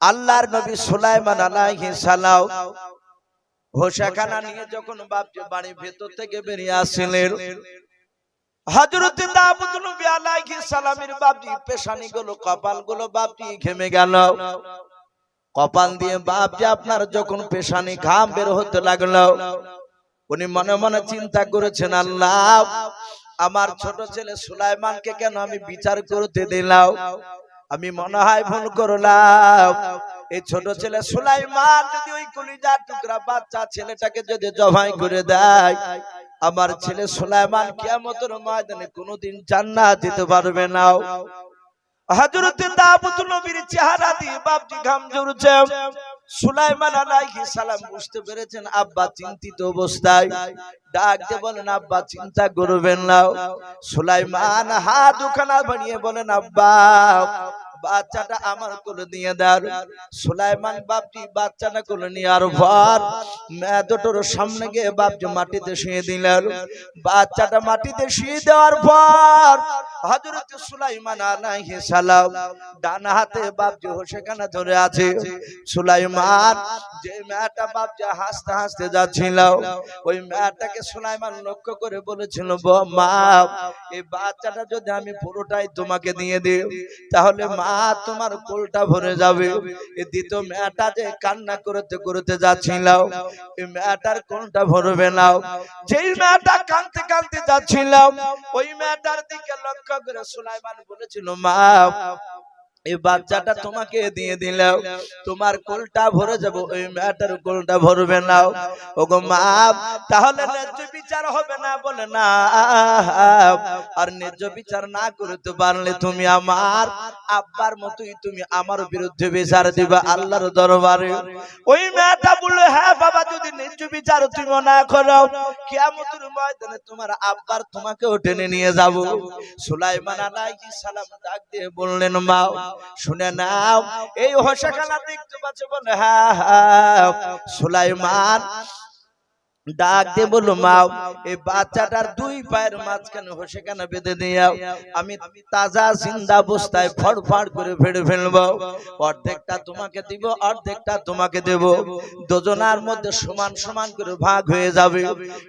আল্লাহর নবী সুলাইমান আলাইহিস হোসাখানা নিয়ে যখন বাপজি বাড়ির ভেতর থেকে বেরিয়ে দাউদ নবী বাপজি পেশানি গুলো কপালগুলো বাপজি ঘেমে গেল। কপাল দিয়ে বাপজি আপনার যখন পেশানি ঘাম বের হতে লাগল, উনি মনে মনে চিন্তা করেছেন, আল্লাহ, আমার ছোট ছেলে সুলাইমানকে কেন আমি বিচার করতে দিলাম? আমি মনে হয় ভুল করলাম। এই ছোট ছেলে সুলাইমান যদি ওই কলিজার টুকরা বাচ্চা ছেলেটাকে যদি জবাই করে দেয় আমার ছেলে সুলাইমান কিয়ামতের ময়দানে কোনোদিন জান্নাত দিতে পারবে না। হযরত দাউদ নবীর চেহারা দিয়ে বাপজি ঘাম ঝরছে। সুলাইমান আলাইহিস সালাম বুঝতে পেরেছেন আব্বা চিন্তিত অবস্থায়। ডাক দিয়ে বলেন আব্বা চিন্তা করবেন না। সুলাইমান হাত দুখানা বানিয়ে বলেন আব্বা বাচ্চাটা আমার কোলে নিয়ে দেয় সুলাইমান বাপটি বাচ্চাটা কোলে নেওয়ার পর দুটোর সামনে গিয়ে বাপজি মাটিতে শুয়ে দিলেন। বাচ্চাটা মাটিতে শুয়ে দেওয়ার পর হযরত সুলাইমান সালাম ডান হাতে ধরে আছে। সুলাইমান, যে মেয়েটা হাসতে হাসতে যাচ্ছিল, ওই মেয়েটাকে সুলাইমান লক্ষ্য করে বলেছিল, "ব- মা, এই বাচ্চাটা যদি আমি পুরোটাই তোমাকে দিয়ে দিই, তাহলে মা তোমার কোলটা ভরে যাবে। এই দ্বিতীয় মেয়েটা যে কান্না করতে করতে যাচ্ছিল, এই মেয়েটার কোলটা ভরবে না। যেই মেয়েটা কাঁদতে কাঁদতে যাচ্ছিল, ওই মেয়েটার দিকে লক্ষ্য করে সুলাইমান বলেছিল মা এই বাচ্চাটা তোমাকে দিয়ে দিলাম। তোমার কোলটা ভরে যাব, ওই মেয়েটার কোলটা ভরবে না। ওগো মা, তাহলে ন্যায্য বিচার হবে না বলে না। আর ন্যায্য বিচার না করতে পারলে তুমি আমার আব্বার মতোই তুমি আমার বিরুদ্ধে বিচার দিবা আল্লাহর দরবারে। ওই মেয়েটা বলল হ্যাঁ বাবা, যদি ন্যায্য বিচার তুমি না করো, কিয়ামতের ময়দানে তোমার আব্বার তোমাকেও টেনে নিয়ে যাব। সুলাইমান আলাইহিস সালাম ডাক দিয়ে বললেন, মা শুনে নাও এই হোসাখানা দেখতে পাচ্ছ বলে হা সুলাইমান ডাক দিয়ে বলল মাও এই বাচ্চাটার দুই পায়ের মাঝখানে হোসেখানা বেঁধে দিয়াও আমি তাজা জিন্দা অবস্থায় ফড় ফড় করে ফেড়ে ফেলব। অর্ধেকটা তোমাকে দিব অর্ধেকটা তোমাকে দেব। দুজনার মধ্যে সমান সমান করে ভাগ হয়ে যাবে।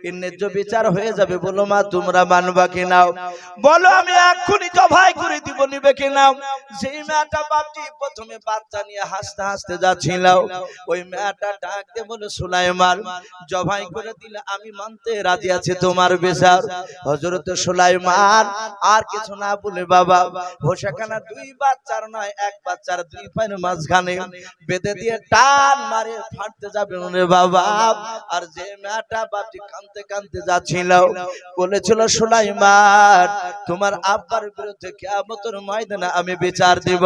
এর ন্যায্য বিচার হয়ে যাবে বলো মা তোমরা মানবা কি নাও বলো আমি এক্ষুনি জবাই করে দিব নিবে কি নাও যেই মেয়েটা বাপটি প্রথমে বাচ্চা নিয়ে হাসতে হাসতে যাচ্ছিল ওই মেয়েটা ডাক দিয়ে বলে সুলাইমান জবাই করে দিলে আমি মানতে রাজি আছি তোমার হযরত সুলাইমান, আর কিছু না বলে বাবা হোসাখানা দুই বাচ্চার নয়, এক বাচ্চার দুই পায়ের মাঝখানে বেঁধে দিয়ে টান মারে ফাটতে যাবে বাবা। আর যে মেয়েটা কানতে কানতে যাচ্ছিল, বলেছিল তোমার আব্বার বিরুদ্ধে কিয়ামতের ময়দানে আমি বিচার দিব।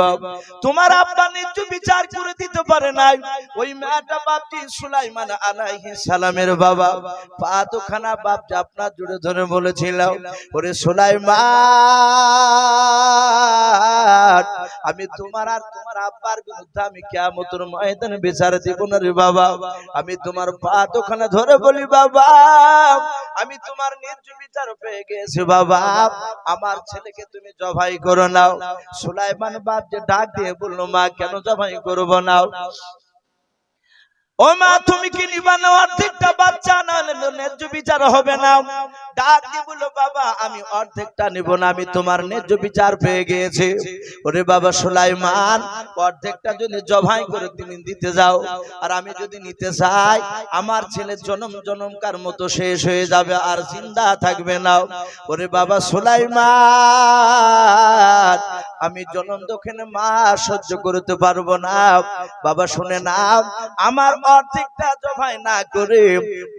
তোমার আব্বা নিজ বিচার করে দিতে পারে নাই। ওই মেয়েটা বাপটি সুলাইমান আলাইহিস সালামের বাবা। পা দুখানা বাপ আপনার জুড়ে ধরে বলেছিল ওরে সুলাইমান, আমি তোমার আর তোমার আব্বার বিরুদ্ধে আমি কিয়ামতের ময়দানে বিচার দিব না রে বাবা। আমি তোমার পা দুখানা ধরে বলি, বাবা, আমি তোমার ন্যায্য বিচার পেয়ে গেছি, বাবা। আমার ছেলেকে তুমি জবাই করো নাও। সুলাইমান বাপ যে ডাক দিয়ে বলল, মা, কেন জবাই করব নাও? তুমি কি নিবা না অর্ধেকটা বাচ্চা? না ন্যায্য বিচার হবে না। ডাক বাবা, আমি অর্ধেকটা নিব না, আমি তোমার ন্যায্য বিচার পেয়ে গিয়েছি। ওরে বাবা সুলাইমান, অর্ধেকটা যদি জবাই করে তুমি দিতে যাও, আর আমি যদি নিতে চাই, আমার ছেলে জনম জনমকার মতো শেষ হয়ে যাবে, আর জিন্দা থাকবে না। ওরে বাবা সুলাইমান, আমি জনম দক্ষিণে মা সহ্য করতে পারব না। বাবা শুনে নাও, আমার অর্ধেকটা জবাই না করে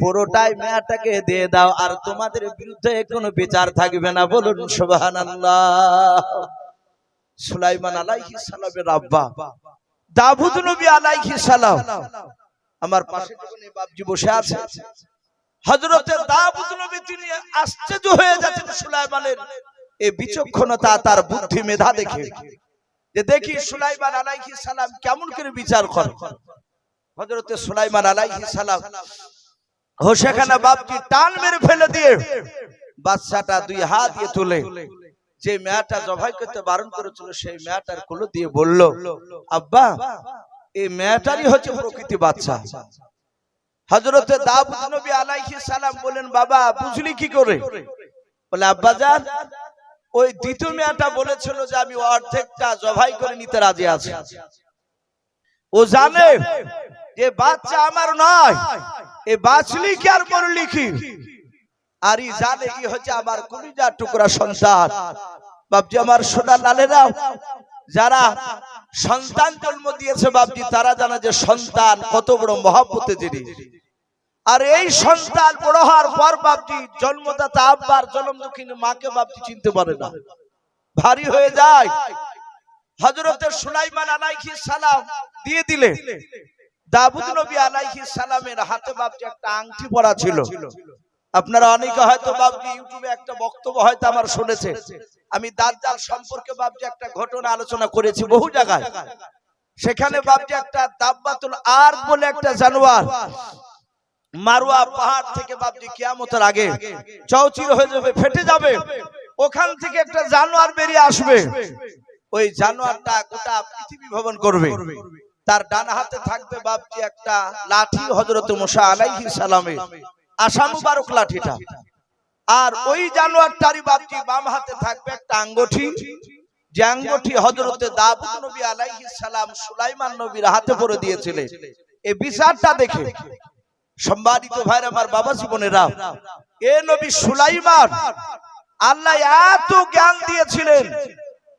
পুরোটাই মেয়েটাকে দিয়ে দাও, আর তোমাদের বিরুদ্ধে কোনো বিচার থাকবে না। বলুন সুলাইমান সালামের আব্বা। দাউদ নবী সালাম। আমার পাশে বাপজি বসে আছে দাউদ নবী তিনি আশ্চর্য হয়ে যাচ্ছেন সুলাইমানের এই বিচক্ষণতা তার বুদ্ধি মেধা দেখে। যে দেখি সুলাইমান আলাইহিস সালাম কেমন করে বিচার করে। হযরতে সুলাইমান আলাইহিস সালাম হোসেখানা বাপকে টান মেরে ফেলে দিয়ে বাচ্চাটা দুই হাত দিয়ে তুলে। যে মেয়েটা জবাই করতে বারণ করেছিল, সেই মেয়েটার কুলো দিয়ে বলল, আব্বা, এই মেয়েটারই হচ্ছে প্রকৃতি বাচ্চা হজরতে দাউদ নবী আলাইহিস সালাম বলেন বাবা, বুঝলি কি করে? বলে আব্বাজান ওই দ্বিতীয় মেয়েটা বলেছিল যে আমি অর্ধেকটা জবাই করে নিতে রাজি আছি। ও জানে যে বাচ্চা আমার নয় এ বাঁচলি কি আর মরলি কি আর ই জানে ই হচ্ছে আমার কলিজার টুকরা সন্তান? বাপজি আমার সোনা লালেরা যারা সন্তান জন্ম দিয়েছে বাপজি তারা জানে যে সন্তান কত বড় মহাব্বতে জিনিস। আর এই সন্তান বড় হওয়ার পর বাপজি জন্মদাতা আব্বার জন্ম দুঃখিনী মাকে বাপজি চিনতে পারে না। ভারী হয়ে যায়। হজরতের সুলাইমান আলাইহি সালাম দিয়ে দিলে। দাবুদ নবী আলাইহি সালামের হাতে বাপজি একটা আংটি পরা ছিল। আপনারা অনেকে হয়তো বাবজি ইউটিউবে একটা বক্তব্য হয়তো আমার শুনেছে। আমি দাজ্জাল সম্পর্কে বাবজি একটা ঘটনা আলোচনা করেছি বহু জায়গায়। সেখানে বাবজি একটা দাব্বাতুল আর বলে একটা জানোয়ার। মারুয়া পাহাড় থেকে বাবজি কিয়ামতের আগে চৌচির হয়ে যাবে ফেটে যাবে। ওখান থেকে একটা জানোয়ার বেরিয়ে আসবে। ওই জানোয়ারটা গোটা পৃথিবী ভবন করবে। তার ডান হাতে থাকবে বাবজি একটা লাঠি হজরত মুসা আলাইহিস সালামের। আশা মুবারক লাঠিটা। আর ওই জানোয়ারটারই বাপটি বাম হাতে থাকবে একটা আঙ্গুঠি। যে আঙ্গুঠি হজরতে দাবুদ নবী আলাইহিস সালাম সুলাইমান নবীর হাতে পরে এই বিচারটা দেখে সম্মানিত ভাইর আমার বাবা জীবনেরা, এ নবী সুলাইমান আল্লাহ এত জ্ঞান দিয়েছিলেন।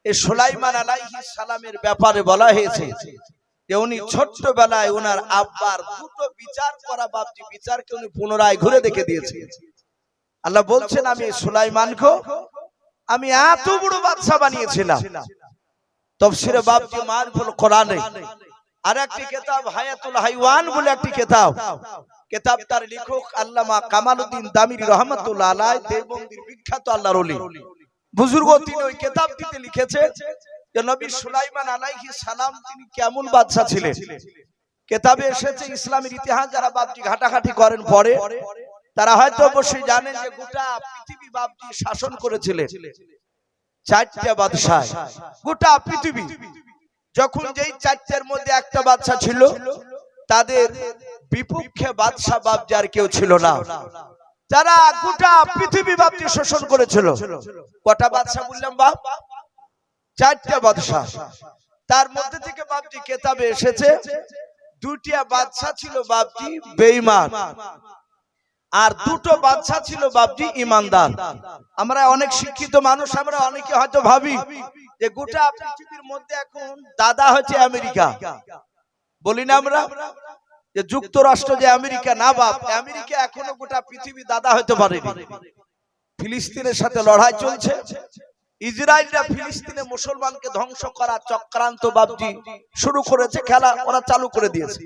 এই সুলাইমান আলাইহিস সালামের ব্যাপারে বলা হয়েছে আর একটি কেতাব, হায়াতুল হাইওয়ান বলে একটি কেতাব। কেতাবটার লেখক আল্লামা দামিরি রহমাতুল্লাহ আলাই দেওবন্দির বিখ্যাত আল্লাহর বুজুর্গ, তিনি ওই কেতাবটিতে লিখেছে যে নবী সুলাইমান আলাইহিস সালাম তিনি কেমন বাদশা ছিলেন? কেতাবে এসেছে ইসলামের ইতিহাস যারা বাপজি ঘাটাঘাটি করেন পরে তারা হয়তো অবশ্যই জানেন যে গোটা পৃথিবী বাপজি শাসন করেছিলেন। চারটা বাদশাহ গোটা পৃথিবী। যখন যেই চারটার মধ্যে একটা বাদশা ছিল তাদের বিপক্ষে বাদশা বাপজি আর কেউ ছিল না। যারা গোটা পৃথিবী বাপজি শোষণ করেছিল। কটা বাদশা বললাম বাপ? চারটা বাদশাহ। তার মধ্যে থেকে বাপটি কেতাবে এসেছে। দুটিয়া বাদশা ছিল বাপজি বেঈমান। আর দুটো বাদশা ছিল বাপজি ইমানদার আমরা অনেক শিক্ষিত মানুষ, আমরা অনেকে হয়তো ভাবি যে গোটা পৃথিবীর মধ্যে এখন দাদা হচ্ছে আমেরিকা। বলি না আমরা যে যুক্তরাষ্ট্র যে আমেরিকা, না বাপ, আমেরিকা এখনও গোটা পৃথিবী দাদা হতে পারেনি। ফিলিস্তিনের সাথে লড়াই চলছে। ইসরায়েলরা ফিলিস্তিনে মুসলমানকে ধ্বংস করা চক্রান্ত বাবজি শুরু করেছে, খেলা ওরা চালু করে দিয়েছে।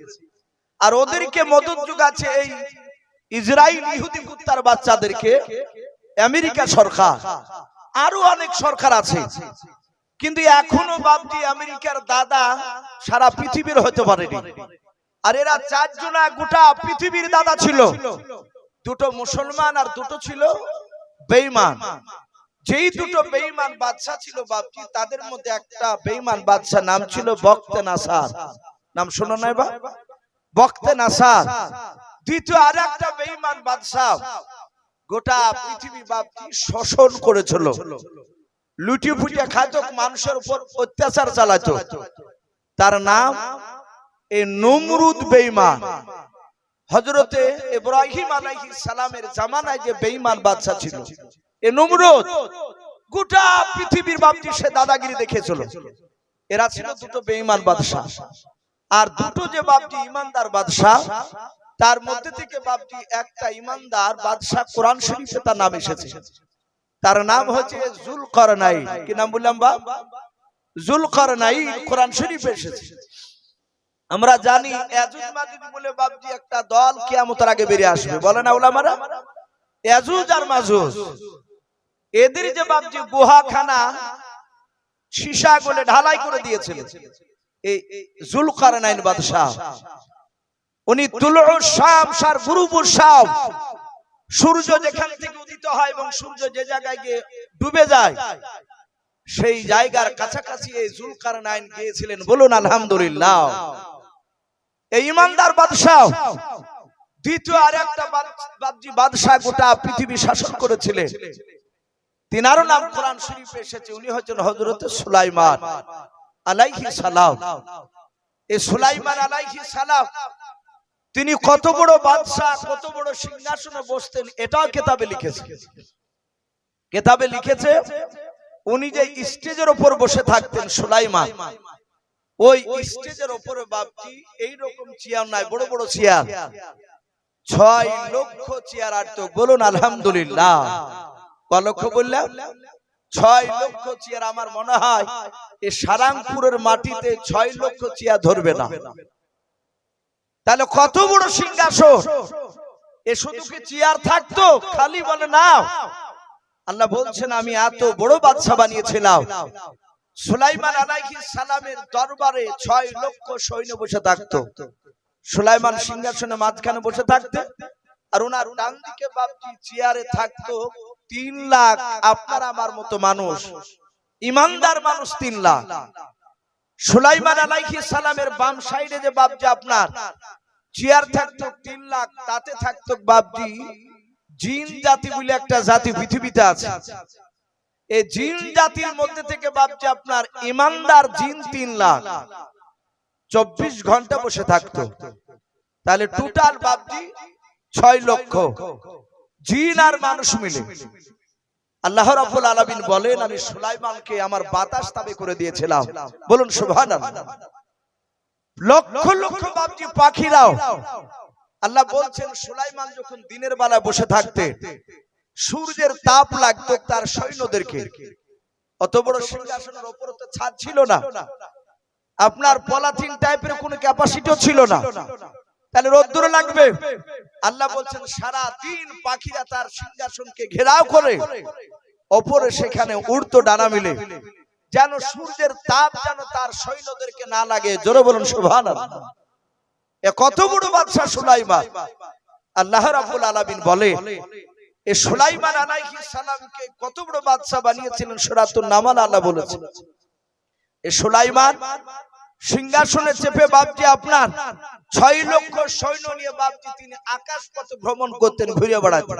আর ওদেরকে মদত যোগাচ্ছে এই ইসরায়েল ইহুদি কুত্তার বাচ্চাদেরকে, আমেরিকা সরকার। আরও অনেক সরকার আছে। কিন্তু এখনও বাবজি আমেরিকার দাদা সারা পৃথিবীর হতে পারেনি। আর এরা চারজনা গোটা পৃথিবীর দাদা ছিল। দুটো মুসলমান আর দুটো ছিল বেঈমান। যেই দুটো বেঈমান বাদশা ছিল বাপজি তাদের মধ্যে একটা বেঈমান বাদশা নাম ছিল বক্তে নাসার। নাম শোনো নাই বা বক্তে নাসার। দ্বিতীয় আর একটা বেঈমান বাদশা গোটা পৃথিবী বাপজি শোষণ করেছিল। লুটি ফুটিয়া খাতক মানুষের উপর অত্যাচার চালাতো তার নাম এই নমরুদ বেঈমান। হজরতে ইব্রাহিম আলাইহিস সালামের জামানায় যে বেঈমান বাদশা ছিল। এ নমরুদ গোটা পৃথিবীর বাপজি সে দাদাগিরি দেখেছিল এরা ছিল দুটো বেঈমান বাদশা আর দুটো যে বাপজি ইমানদার বাদশা তার মধ্যে থেকে বাপজি একটা ইমানদার বাদশা কোরআন শরীফে তার নাম এসেছে। তার নাম হচ্ছে জুলকারনাই কি নাম বললাম বা? জুলকারনাই কোরআন শরীফে এসেছে। আমরা জানি বলে বাপজি একটা দল কিয়ামতের আগে বেরিয়ে আসবে। বলে না ওলামারা ইয়াজুজ আর মাজুজ এদের যে বাপজি গুহাখানা, সীসা গলে ঢালাই করে দিয়েছিলেন এই জুলকারনাইন বাদশাহ, উনি তুলু শাম সার গুরুপুর শাম সূর্য যেখান থেকে উদিত হয় এবং সূর্য যে জায়গায় গিয়ে ডুবে যায়, সেই জায়গার কাছাকাছি এই জুলকারনাইন গিয়েছিলেন বলুন আলহামদুলিল্লাহ। এই ইমানদার বাদশাহ, দ্বিতীয় আর একটা বাদশাহ গোটা পৃথিবী শাসন করেছিলেন। তিনারও নাম কোরআন শরীফে এসেছে, উনি হচ্ছেন হজরত সুলাইমান আলাইহি সালাম। এই সুলাইমান আলাইহি সালাম, তিনি কত বড় বাদশাহ, কত বড় সিংহাসনে বসতেন, এটাও কেতাবে লিখেছে। কেতাবে লিখেছে, উনি যে স্টেজের উপর বসে থাকতেন সুলাইমান, ওই স্টেজের উপরে বাপজি এইরকম চেয়ার নাই, বড় বড় চেয়ার। ছয় লক্ষ চেয়ার আটত বলুন আলহামদুলিল্লাহ। লক্ষ বললাম, ছয় লক্ষ চেয়ার আমার মনে হয় এই সারাংপুরের মাটিতে ছয় লক্ষ চেয়ার ধরবে না। তাহলে কত বড় সিংহাসন? এ শুধু কি চেয়ার থাকতো? খালি বলে না আল্লাহ বলছেন, আমি এত বড় বাদশা বানিয়েছিলাম। সুলাইমান আলাইহিস সালামের দরবারে ছয় লক্ষ সৈন্য বসে থাকতো। সুলাইমান সিংহাসনে মাঝখানে বসে থাকতে আর ওনার ডান দিকে বাপজি চেয়ারে থাকতো। তিন লাখ আপনার আমার মতো মানুষ। ইমানদার মানুষ তিন লাখ। সুলাইমান আলাইহিস সালামের বাম সাইডে যে বাপজি আপনার, চেয়ার থাকতো তিন লাখ, তাতে থাকতো বাপজি জিন জাতি বলে একটা জাতি পৃথিবীতে আছে। এই জিন জাতির মধ্যে থেকে বাপজি আপনার ইমানদার জিন তিন লাখ। চব্বিশ ঘণ্টা বসে থাকতো। তাহলে টোটাল বাপজি ছয় লক্ষ। জিন আর মানুষ মিলে। আল্লাহ রাব্বুল আলামিন বলেন, আমি সুলাইমানকে আমার বাতাস তাবে করে দিয়েছিলাম। বলুন, সুবহানাল্লাহ। লক্ষ লক্ষ বাপজি পাখিরাও, আল্লাহ বলছেন, সুলাইমান যখন দিনের বেলা বসে থাকতে সূর্যের তাপ লাগতো তার সৈন্যদেরকে। অত বড় সিংহাসনের ওপরে তো ছাদ ছিল না। আপনার পলাথিন টাইপের কোনো ক্যাপাসিটিও ছিল না। তাহলে রোদ্দুর লাগবে। আল্লাহ বলছেন সারা দিন পাখিরা তার সিংহাসনকে ঘেরাও করে। ওপরে সেখানে উড়তো ডানা মিলে। যেন সূর্যের তাপ যেন তার সৈন্যদেরকে না লাগে। জোরে বলুন এ কত বড় বাদশা সুলাইমান। আল্লাহ রাব্বুল আলামিন বলে এ সুলাইমান আলাইহিস সালামকে কত বড় বাদশা বানিয়েছিলেন? সূরাতুন নামাল আল্লাহ বলেছেন এ সুলাইমান সিংহাসনে চেপে বাপজি আপনার। ছয় লক্ষ সৈন্য নিয়ে বাপজি তিনি আকাশ পথে ভ্রমণ করতেন, ঘুরে বেড়াতেন।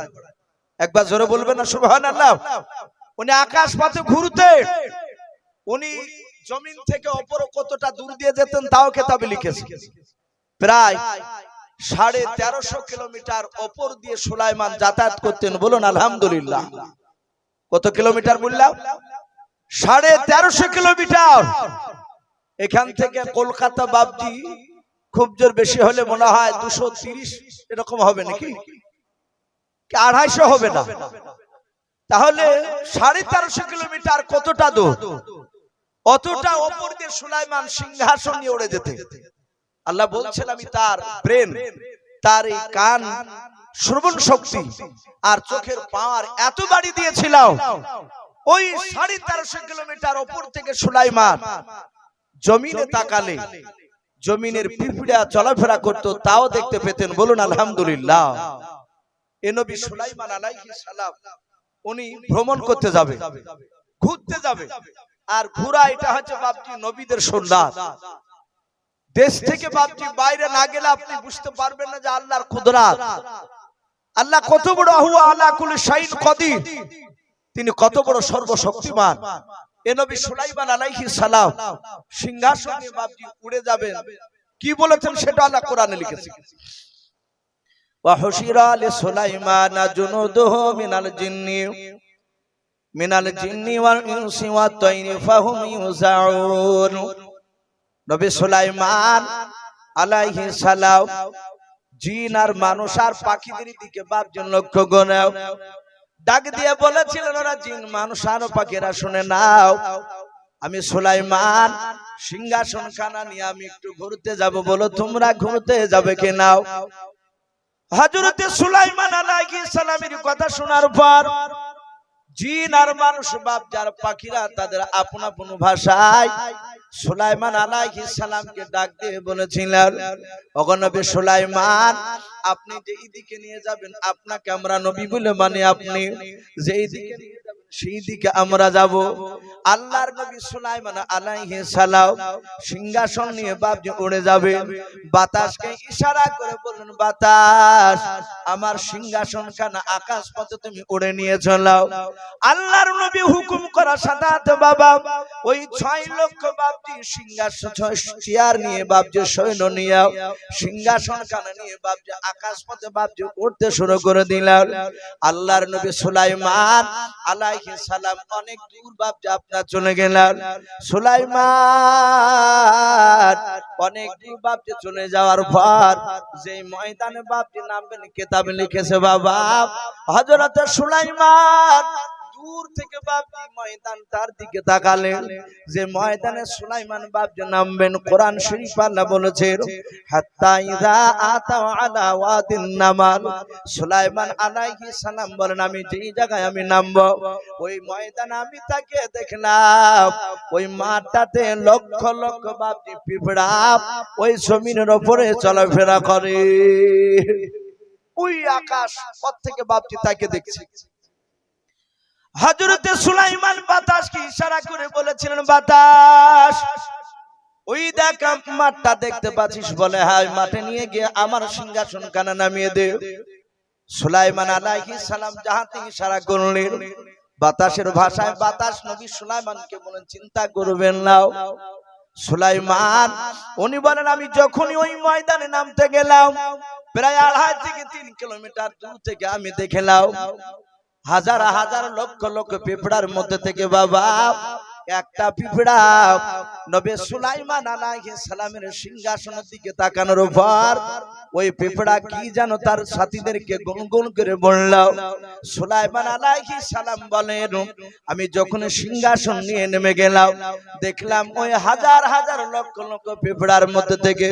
একবার জোরে বলবেন না সুবহান আল্লাহ উনি আকাশ পথে ঘুরতে উনি জমিন থেকে অপর কতটা দূর দিয়ে যেতেন তাও কেতাবে লিখেছে। প্রায় সাড়ে তেরোশো কিলোমিটার অপর দিয়ে সুলাইমান যাতায়াত করতেন। বলুন, আলহামদুলিল্লাহ। কত কিলোমিটার বললাম? সাড়ে তেরোশো কিলোমিটার। এখান থেকে কলকাতা বাবজি খুব জোর বেশি হলে মনে হয় দুশো তিরিশ এরকম হবে নাকি? আড়াইশো হবে না? তাহলে সাড়ে তেরোশো কিলোমিটার কতটা দূর? অতটা ওপর দিয়ে সুলাইমান সিংহাসন নিয়ে উড়ে যেতে। আল্লাহ বলছেন আমি তার ব্রেন তার এই কান শ্রবণ শক্তি আর চোখের পাওয়ার এত বাড়ি দিয়েছিলাম। ওই সাড়ে তেরোশো কিলোমিটার ওপর থেকে সুলাইমান জমিনে তাকালে জমিনের পিঁপড়া চলাফেরা করত তাও দেখতে পেতেন বলুন আলহামদুলিল্লাহ। এ নবী সুলাইমান আলাইহিস সালাম উনি ভ্রমণ করতে যাবে ঘুরতে যাবে। আর ঘোরা এটা হচ্ছে বাপজি নবীদের সন্ন্যাস। দেশ থেকে বাপজি বাইরে না গেলে আপনি বুঝতে পারবেন না যে আল্লাহর কুদরাত। আল্লাহ কত বড় হুয়া আলা কুল শাইন কদির। তিনি কত বড় সর্বশক্তিমান। এ সুলাইমান আলাইহিস সালাম সিংহাসন বাপজি উড়ে যাবেন। কি বলেছেন সেটা আল্লাহ কোরআনে লিখেছে। ওয়াহুশিরা লিসুলাইমান জুনুদুহু মিনাল জিন্নি মিনাল জিন্নি ওয়াল ইনসি ওয়াত তাইরি ফাহুম ইউজাউন নবী সুলাইমান আলাইহিস সালাম জিন আর মানুষ আর পাখিদের দিকে বাপজন লক্ষ্য গনাও ডাক দিয়ে বলেছিলেন ওরা জিন মানুষ আরও পাখিরা শুনে নাও। আমি সুলাইমান সিংহাসন খানা নিয়ে আমি একটু ঘুরতে যাব বলো তোমরা ঘুরতে যাবে কি নাও? হাজুরতে সুলাইমান আলাইহিস সালামের কথা শোনার পর জিন আর মানুষ, বাপ যার পাখিরা তাদের আপন আপন ভাষায় সুলাইমান আলাইহিস সালামকে ডাক দিয়ে বলেছিলেন অগনবী সুলাইমান, আপনি যে দিকে নিয়ে যাবেন, আপনাকে আমরা নবী বলে মানে আপনি যেই দিকে নিয়ে সেই দিকে আমরা যাব। আল্লাহর নবী সুলাইমান আলাইহিস সালাম সিংহাসন নিয়ে বাপজি উড়ে যাবে। বাতাসকে ইশারা করে বলুন বাতাস, আমার সিংহাসন খানা আকাশ পথে তুমি উড়ে নিয়ে চলাও আল্লাহর নবী হুকুম করা সাদাত বাবা, ওই ছয় লক্ষ বাপজি সিংহাসন ছয় চেয়ার নিয়ে বাপজি সৈন্য নিয়ে, সিংহাসন খানা নিয়ে বাপজি আকাশ পথে বাপজি উঠতে শুরু করে দিলাম আল্লাহর নবী সুলাইমান আলাইহিস সালাম, অনেক দূর বাপ আপনার চলে গেলেন। সুলাইমান, অনেক দূর বাপজি চলে যাওয়ার পর যে ময়দানে বাপজি নামবেন, কেতাবে লিখেছে বাবা, হযরত সুলাইমান দূর থেকে বাপজি ময়দানটার দিকে তাকালেন। যে ময়দানে সুলাইমান বাপজি নামবেন, কোরআন শরীফ আল্লাহ বলেছেন হাত্তা আলা ওয়াদিন নামাল। সুলাইমান সালাম বলেন, আমি যেই জায়গায় আমি নামবো, ওই ময়দানে আমি তাকে দেখলাম, ওই মাঠটাতে লক্ষ লক্ষ বাপজি পিঁপড়া ওই জমিনের উপরে চলাফেরা করে। ওই আকাশ পথ থেকে বাপজি তাকে দেখছে। হজরতে সুলাইমান বাতাসকে ইশারা করে বলেছিলেন, বাতাস, ওই দেখ মাঠটা দেখতে পাচ্ছিস বলে হ্যাঁ মাঠে নিয়ে গিয়ে আমার সিংহাসন কানা নামিয়ে দে। সুলাইমান আলাইহিস সালাম ইশারা করলেন, বাতাসের ভাষায়, বাতাস, নবী সুলাইমানকে বলেন চিন্তা করবেন নাও সুলাইমান, উনি বলেন, আমি যখনই ওই ময়দানে নামতে গেলাম, প্রায় আড়াই থেকে তিন কিলোমিটার দূর থেকে আমি দেখলাম হাজার হাজার লক্ষ লক্ষ পেপড়ার মধ্যে থেকে বাবা একটা পিঁপড়া নবে সুলাইমান আলাইহিস সালামের সিংহাসনের দিকে তাকানোর পর ওই পিঁপড়া কি জানো তার সাথীদেরকে গুনগুন করে বলল, সুলাইমান আলাইহিস সালাম বলেন, আমি যখন সিংহাসন নিয়ে নেমে গেলাম, দেখলাম ওই হাজার হাজার লক্ষ লক্ষ পিঁপড়ার মধ্যে থেকে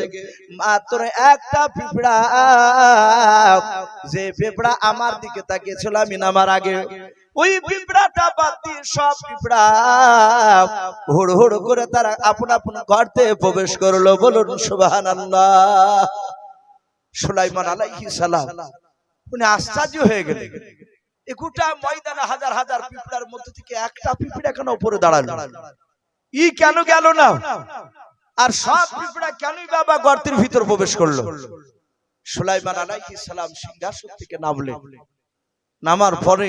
মাত্র একটা পিঁপড়া, যে পিঁপড়া আমার দিকে তাকিয়েছিল, আমি নামার আগে ওই পিঁপড়াটা সব পিঁপড়া হুড় হুড় করে তারা আপন আপন গর্তে প্রবেশ করল। বলুন সুবাহান সুলাইমান আলাইহি সালাম উনি আশ্চর্য হয়ে গেলেন। গোটা ময়দানে হাজার হাজার পিঁপড়ার মধ্যে থেকে একটা পিঁপড়া কেন উপরে দাঁড়াল? ই কেন গেল না? আর সব পিঁপড়া কেনই বাবা গর্তের ভিতর প্রবেশ করল? সুলাইমান আলাইহিস সালাম সিংহাসন থেকে নামলেন। নামার পরে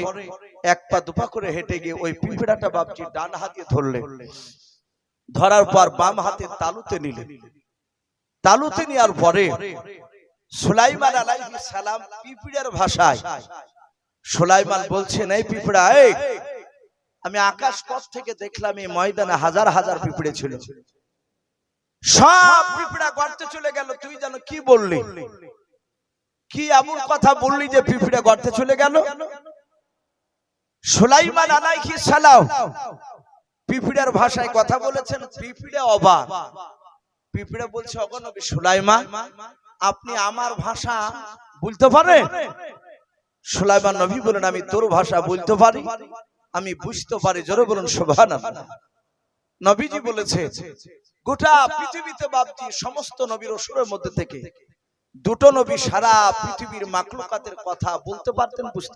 এক পা দুপা করে হেঁটে গিয়ে ওই পিঁপড়াটা বাপজি ডান হাতে ধরলেন ধরার পর বাম হাতে তালুতে নিলেন তালুতে নেওয়ার পরে সুলাইমান আলাইহিস সালাম পিঁপড়ার ভাষায় সুলাইমান বলছেন এই পিঁপড়া এই আমি আকাশ পথ থেকে দেখলাম এই ময়দানে হাজার হাজার পিঁপড়ে ছিল। সব পিঁপড়া গর্তে চলে গেল তুই যেন কি বললি? কি এমন কথা বললি যে পিঁপড়ে গর্তে চলে গেল? সুলাইমান আলাইহি সালাম পিঁপড়ের ভাষায় কথা বলেছেন, পিঁপড়ে অবাক। পিঁপড়ে বলছে অগনবী সুলাইমান, আপনি আমার ভাষা বলতে পারেন সুলাইমান নবী বলেন, আমি তোর ভাষা বলতে পারি, আমি বুঝতে পারি। জোরে বলুন, সুবহানাল্লাহ। নবীজি বলেছে, গোটা পৃথিবীতে বাপজি, সমস্ত নবীর অসুরের মধ্যে থেকে দুটো নবী সারা পৃথিবীর মাকলুকাতের কথা বলতে পারতেন বুঝতে